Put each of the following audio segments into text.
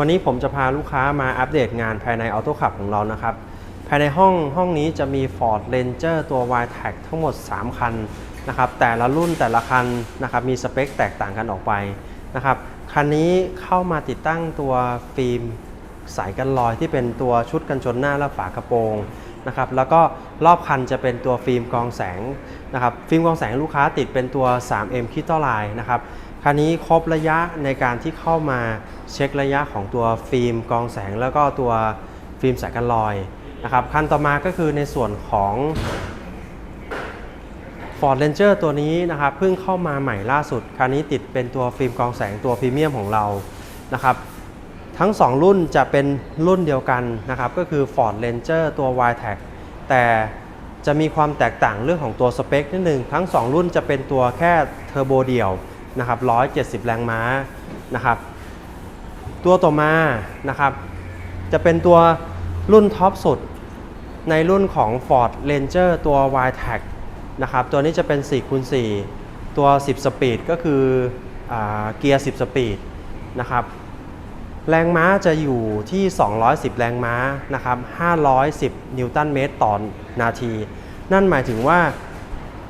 วันนี้ผมจะพาลูกค้ามาอัปเดตงานภายใน Auto Club ของเรานะครับ ภายในห้องห้องนี้จะมี Ford Ranger ตัว y t a c ทั้งหมด 3 คันนะครับแต่ละรุ่นแต่ละคันนะครับมีสเปคแตกต่างกันออกไปนะครับคันนี้เข้ามาติดตั้งตัวฟิล์มสายกันรอยที่เป็นตัวชุดกันชนหน้าและฝากระโปรง นะครับแล้วก็รอบคันจะเป็นตัวฟิล์มกรองแสงนะครับฟิล์มกรองแสงลูกค้าติดเป็นตัว 3M คิโตไลน์นะครับคันนี้ครบระยะในการที่เข้ามาเช็คระยะของตัวฟิล์มกรองแสง แล้วก็ตัวฟิล์มสายกันรอยนะครับคันต่อมาก็คือในส่วนของ Ford Ranger ตัวนี้นะครับเพิ่งเข้ามาใหม่ล่าสุด คันนี้ติดเป็นตัวฟิล์มกรองแสงตัวพรีเมียมของเรานะครับ ทั้ง 2 รุ่นจะเป็นรุ่นเดียวกันนะครับก็คือ Ford Ranger ตัว y t a g แต่จะมีความแตกต่างเรื่องของตัวสเปคนิดนึงทั้ง 2 รุ่นจะเป็นตัวแค่เทอร์โบเดี่ยวนะครับ170 แรงม้านะครับ ตัวต่อมานะครับ จะเป็นตัวรุ่นท็อปสุดในรุ่นของ Ford Ranger ตัว y t a g นะครับตัวนี้จะเป็น4คูณ4ตัว 10 สปีดก็คืออเกียร์ 10 สปีดนะครับ แรงม้าจะอยู่ที่ 210 แรงม้านะครับ 510 นิวตันเมตรต่อนาที นั่นหมายถึงว่า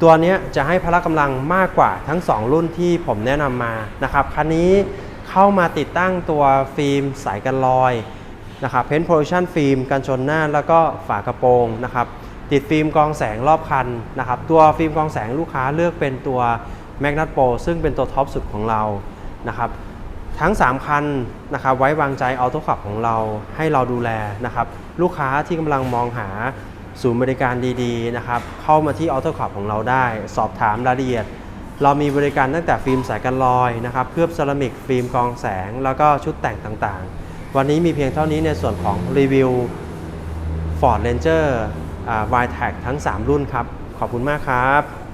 ตัวนี้จะให้พละกำลังมากกว่าทั้ง 2 รุ่นที่ผมแนะนำมานะครับ คันนี้เข้ามาติดตั้งตัวฟิล์มสายกันรอยนะครับเพนท์โพ r ชันฟิล์มกันชนหน้าแล้วก็ฝากระโปรงนะครับ ติดฟิล์มกองแสงรอบคันนะครับ ตัวฟิล์มกองแสงลูกค้าเลือกเป็นตัว m a g n a t Pro ซึ่งเป็นตัวท็อปสุดของเรานะครับ ทั้ง 3 คันนะครับไว้วางใจอ u โต c ขับของเราให้เราดูแลนะครับลูกค้าที่กำลังมองหาศูนย์บริการดีๆนะครับเข้ามาที่อ u โต c ขับของเราได้ สอบถามรายละเอียด เรามีบริการตั้งแต่ฟิล์มสายกันรอยนะครับเคลือบเซรามิกฟิล์มกองแสง แล้วก็ชุดแต่งต่างๆ วันนี้มีเพียงเท่านี้ในส่วนของรีวิว Ford Ranger อ่า y t a g ทั้ง 3 รุ่นครับ ขอบคุณมากครับ